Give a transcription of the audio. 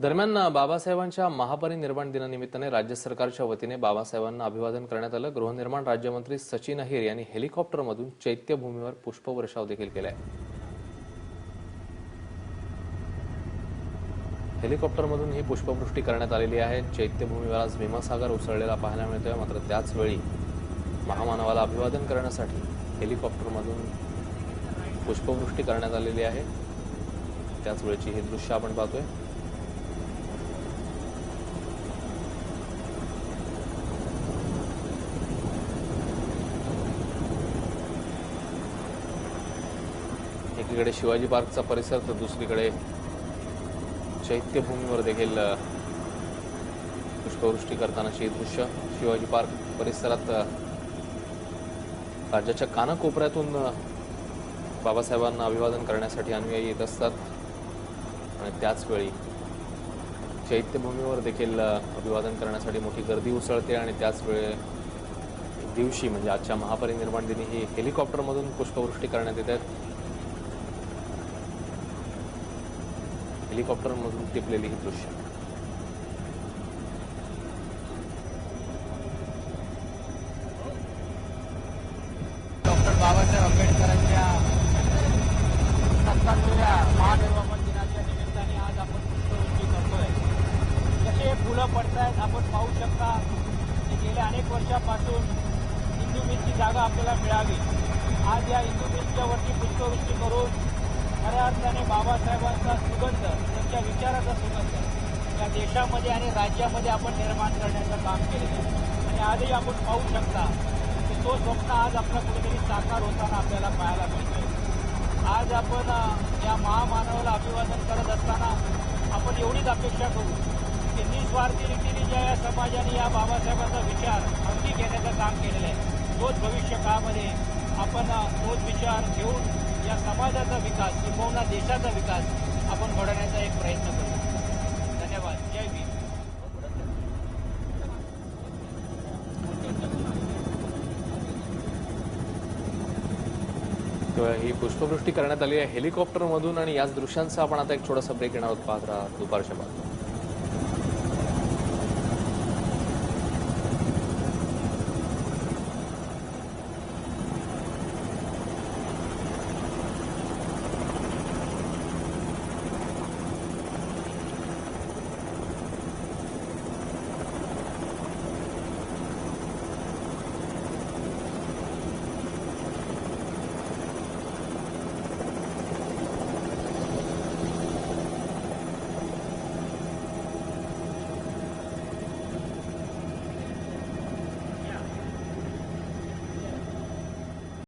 दरम्यान बाबासाहेबांच्या महापरिनिर्वाण दिनानिमित्ताने राज्य सरकारच्या वतीने बाबासाहेबांना अभिवादन करण्यात आलं. गृहनिर्माण राज्यमंत्री सचिन अहिर यांनी हेलिकॉप्टरमधून चैत्यभूमीवर पुष्पवर्षाव देखील केलाय. हेलिकॉप्टरमधून ही पुष्पवृष्टी करण्यात आलेली आहे. चैत्यभूमीवर आज भीमासागर उसळलेला पाहायला मिळतोय. मात्र त्याचवेळी महामानवाला अभिवादन करण्यासाठी हेलिकॉप्टरमधून पुष्पवृष्टी करण्यात आलेली आहे. त्याच वेळची हे दृश्य आपण पाहतोय. एकीकडे शिवाजी पार्कचा परिसर तर दुसरीकडे चैत्यभूमीवर देखील पुष्पवृष्टी करतानाची दृश्य शिवाजी पार्क परिसरात राज्याच्या कानाकोपऱ्यातून बाबासाहेबांना अभिवादन करण्यासाठी अनुयायी येत असतात. आणि त्याच वेळी चैत्यभूमीवर देखील अभिवादन करण्यासाठी मोठी गर्दी उसळते आणि त्याच वेळे दिवशी म्हणजे आजच्या महापरिनिर्वाण दिनी ही हेलिकॉप्टरमधून पुष्पवृष्टी करण्यात येते. हेलिकॉप्टरमधून टिपलेली ही दृश्य. डॉक्टर बाबासाहेब आंबेडकरांच्या सत्तावीसव्या महानिर्वापन दिनाच्या निमित्ताने आज आपण पुष्पवृष्टी करतोय. कसे फुलं पडतायत आपण पाहू शकता. की गेल्या अनेक वर्षापासून हिंदू मिलची जागा आपल्याला मिळावी. आज या हिंदू मिलच्या वरती पुष्पवृष्टी करून खऱ्या अर्थाने बाबासाहेबांचा सुगंध त्यांच्या विचाराचा सुगंध. या देशामध्ये आणि राज्यामध्ये आपण निर्माण करण्याचं काम केलेलं आहे. आणि आजही आपण पाहू शकता की तो स्वप्न आज आपला कुठेतरी साकार होताना आपल्याला पाहायला मिळतोय. आज आपण या महामानवाला अभिवादन करत असताना आपण एवढीच अपेक्षा करू की निस्वार्थी रीतीने ज्या या समाजाने या बाबासाहेबांचा विचार अंगी घेण्याचं काम केलेलं आहे. तोच भविष्य काळामध्ये आपण तोच विचार घेऊन या समाजाचा विकास किंबहुना देशाचा विकास आपण घडवण्याचा एक प्रयत्न करू. धन्यवाद. जय भीम. ही पुष्पवृष्टी करण्यात आली आहे हेलिकॉप्टरमधून आणि याच दृश्यांचा आपण आता एक छोटासा ब्रेक येणार आहोत. पाहत राहा दुपारच्या बातम्या.